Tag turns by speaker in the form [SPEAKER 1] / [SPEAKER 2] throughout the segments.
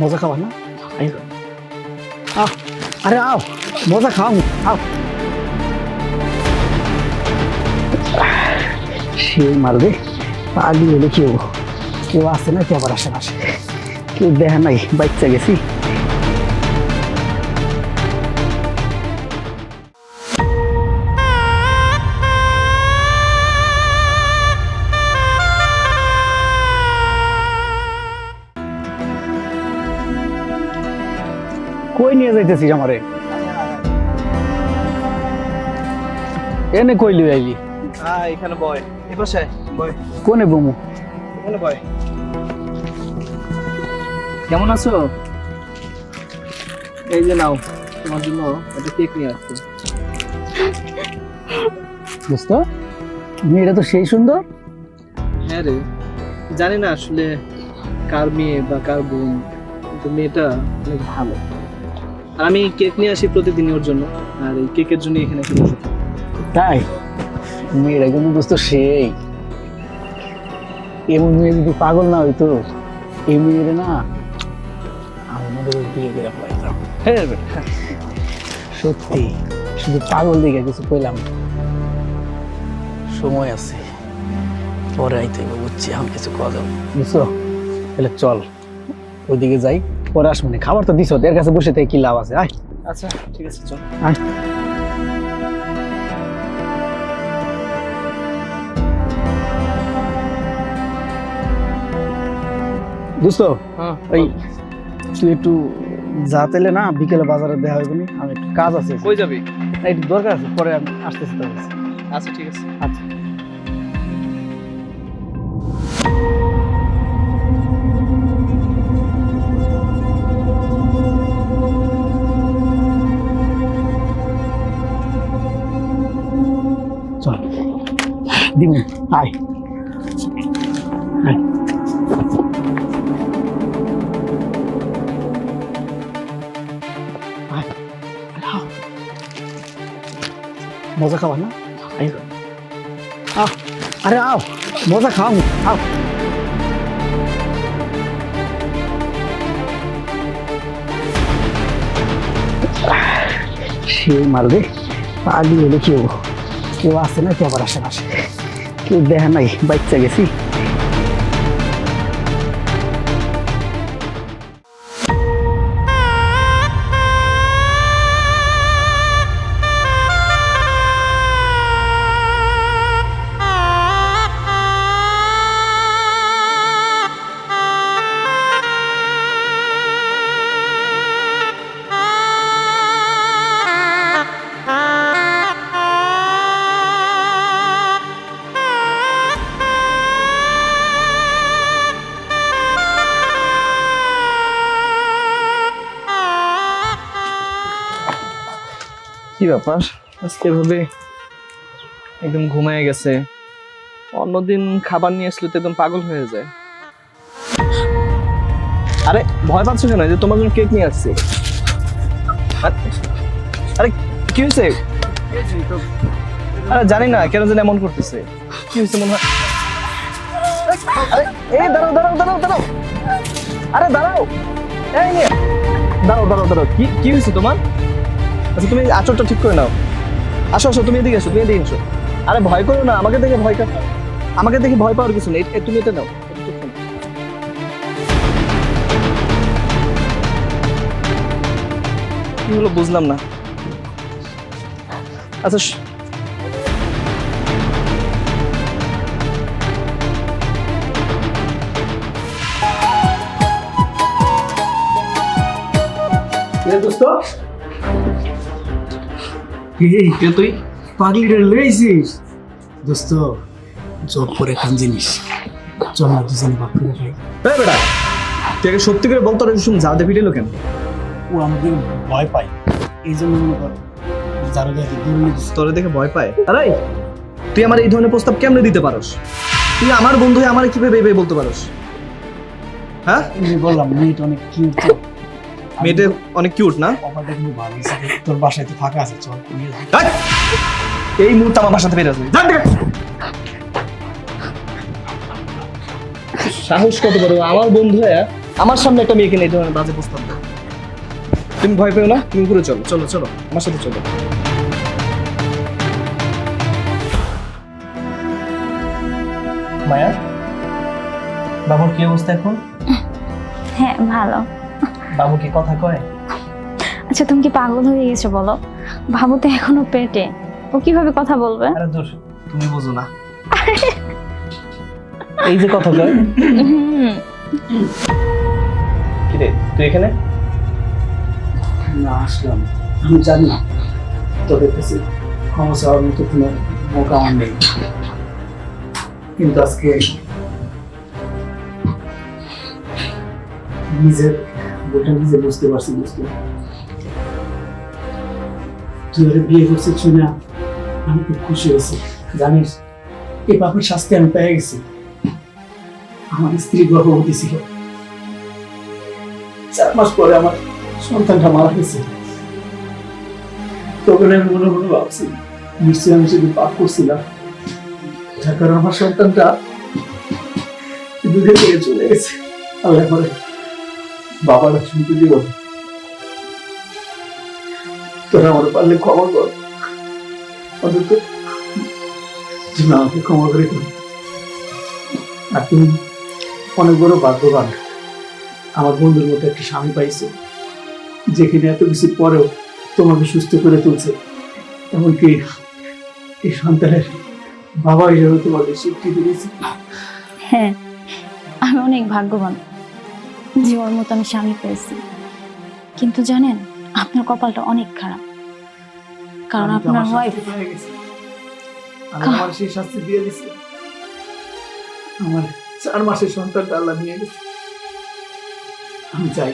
[SPEAKER 1] মজা খাওয়া না। আও, আরে আও মজা খাও। আও। সেই মারবে পাগলি হলে কেউ কেউ আসে না কেউ আবার আশেপাশে? কেউ দেখা নাই বাইক বাচ্চা গেছি। কই নিয়ে যাইতেছিস আমারে? এনে কই লই আইলি?
[SPEAKER 2] হ্যাঁ এখানে বয়। এ পাশে বয়।
[SPEAKER 1] কোনে বমু?
[SPEAKER 2] এখানে বয়। কেমন আছো? এই যে নাও তোমার জন্য একটা কেক নিয়ে আসছি।
[SPEAKER 1] দোস্ত মেয়েটা তো সেই সুন্দর।
[SPEAKER 2] হ্যাঁ রে জানি না আসলে কার মেয়ে বা কার বোন কিন্তু মেয়েটা অনেক ভালো। আমি কেক নিয়ে আসি প্রতিদিন ওর জন্য, আর এই কেকের জন্য এখানে এসে বসে।
[SPEAKER 1] তাই? মেয়েটা কিন্তু দোস্ত সেই। এমন মেয়ে যদি পাগল না হইতো এই মেয়েরে না আমি করি বিয়ে করে ফেলাইতাম।
[SPEAKER 2] হ্যাঁ বেটা
[SPEAKER 1] সত্যি, শুধু পাগল দিকে কিছু কইলাম। সময় আছে, পরে আইতে বুঝছি আমি কিছু কথা যাব। বুঝছ? তাহলে চল, ওইদিকে যাই। পরে আসব না। খাবার তো দিছ এর কাছে বসে থেকে কি লাভ আছে? আয়।
[SPEAKER 2] আচ্ছা ঠিক আছে চল।
[SPEAKER 1] আয়। দোস্ত
[SPEAKER 2] হ্যাঁ।
[SPEAKER 1] ওই তুই একটু যা তেলে না বিকেলে বাজারে দেখা হইব নি আমি একটু কাজ আছে।
[SPEAKER 2] কই যাবি?
[SPEAKER 1] না, একটু দরকার আছে পরে আমি আসতেছি তোর কাছে।
[SPEAKER 2] আচ্ছা ঠিক আছে।
[SPEAKER 1] আচ্ছা। চল। দিমু আয়। আয়। মজা খাওয়া না? আয়। আও। আরে আও, মজা খাও। আও। সেই মারবে, পাগলি হলে কেউ কেউ আসে না কেউ আবার আশেপাশে কেউ দেখা নাই বাচ্চা গেছি।
[SPEAKER 2] কি ব্যাপার? আজকে এভাবে একদম ঘুমায় গেছে। অন্যদিন খাবার নিয়ে আসলে তো একদম পাগল হয়ে যায়। আরে, ভয় পাচ্ছ কেন? যে তোমার জন্য কেক নিয়ে আসছি। আরে- কি হয়েছে? আরে, জানি না, কেন যেন এমন করতেছে। কি হয়েছে মনে হয়? আরে দাঁড়াও দাঁড়াও দাঁড়াও দাঁড়াও দাঁড়াও দাঁড়াও। কি কি হয়েছে তোমার? আচ্ছা তুমি আচরটা ঠিক করে নাও। আসো আসো, তুমি এদিকে আসো তুমি এদিকে আসো আরে ভয় করো না, আমাকে দেখে ভয় কাট আমাকে দেখে ভয় পাওয়ার কিছু নেই তুমি এটা নাও। কি হলো বুঝলাম না। আচ্ছা
[SPEAKER 1] দোস্ত? এই
[SPEAKER 2] কে তুই?
[SPEAKER 1] পাগলি রে লইছিস দোস্ত জব করে খান জিনিস। চল না দুজনে বাপ করে খাই।
[SPEAKER 2] এই বেটা তুই সত্যি করে বলতো শুন যা দেবি কেন?
[SPEAKER 1] ও আমাদের ভয় পায়। এই জন্য মনে কর
[SPEAKER 2] তোরে দেখে ভয় পায়। আরে তুই আমার এই ধরনের প্রস্তাব কেমনে দিতে পারস? তুই আমার বন্ধু হয়ে আমার কীভাবে বলতে পারস? হ্যাঁ?
[SPEAKER 1] বললাম মেয়েটা অনেক কিউট
[SPEAKER 2] মেয়েটা অনেক কিউট না?
[SPEAKER 1] অফারটা কিন্তু ভালো তোর বাসায় তো ফাঁকা আছে চল!
[SPEAKER 2] এই! মুহূর্তে আমার বাসাতে বেরোস সাহস কত বড় আমার বন্ধু হ্যাঁ আমার সামনে একটা মেয়েকে নিয়ে ধরনের বাজে প্রস্তাব দেয়। তুমি ভয় পেও না তুমি উপরে চলো চলো চলো আমার সাথে চলো। মায়া বাবুর কি অবস্থা এখন?
[SPEAKER 3] হ্যাঁ ভালো।
[SPEAKER 2] বাবু কি কথা কয়?
[SPEAKER 3] আচ্ছা তুমি কি পাগল হয়ে গেছো বলো? বাবু তো এখনও পেটে। ও কীভাবে কথা বলবে?
[SPEAKER 2] আরে দোষ তুমি বুঝো না। এই যে কথা কয়। কি রে তুই এখানে?
[SPEAKER 1] না আসলাম। আমি জানি তোদের কাছে ক্ষমা চাওয়ার মতো কোনো মৌকা আমার নেই। কিন্তু আজকে নিজের গোটা নিজে বুঝতে পারছি, বুঝতে তুই বিয়ে করছিস শুনে আমি খুব খুশি হয়েছি। জানিস এই পাপের শাস্তি আমি পেয়ে গেছি। আমার স্ত্রী গর্ভবতী ছিল। চার মাস পরে আমার সন্তানটা মারা গেছে। তখন আমি মনে মনে ভাবছি, নিশ্চয়ই আমি শুধু পাপ করছিলাম। যার কারণে আমার সন্তানটা দুধে চলে গেছে। আল্লাহ করে। বাবারা শুনতে দিব। তোরা আমার পারলে ক্ষমা কর। অন্তত তুমি আমাকে ক্ষমা করে দিও। আর তুমি অনেক বড় ভাগ্যবান। আমার বন্ধুর মতো একটা স্বামী পাইছো যেখানে এত কিছু পরেও তোমাকে সুস্থ করে তুলছে। এমনকি এই সন্তানের বাবা হিসেবে তোমাকে স্বীকৃতি দিয়েছে।
[SPEAKER 3] হ্যাঁ আমি অনেক ভাগ্যবান। যে ওর মতো আমি স্বামী পেয়েছি। কিন্তু জানেন আপনার কপালটা অনেক খারাপ। কারণ আপনার ওয়াইফ
[SPEAKER 1] আমার সেই শাস্তি দিয়ে দিছি। আমার চার মাসের সন্তানটা আল্লাহ নিয়ে গেছে। আমি চাই।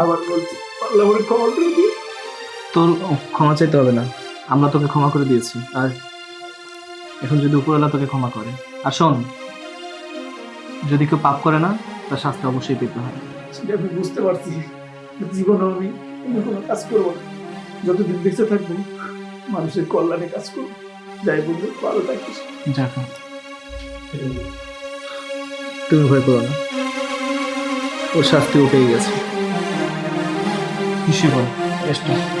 [SPEAKER 1] আবার বলছি আল্লাহ আমার ক্ষমা করে দিও
[SPEAKER 2] তোর ক্ষমা চাইতে হবে না। আমরা তোকে ক্ষমা করে দিয়েছি। আর এখন যদি উপরওয়ালা তোকে ক্ষমা করে। আর শোন যদি কেউ পাপ করে না তার শাস্তি অবশ্যই পেতে হয়
[SPEAKER 1] সেটা আমি বুঝতে পারছি। জীবনে আমি অন্য কোনো কাজ করব না। যতদিন বেঁচে থাকব মানুষের কল্যাণে কাজ করব। যাই বলব ভালো থাকিস
[SPEAKER 2] যাক। তুমি ভয় করো না। ওর শাস্তি উঠেই গেছে। খুশি বল চেষ্টা।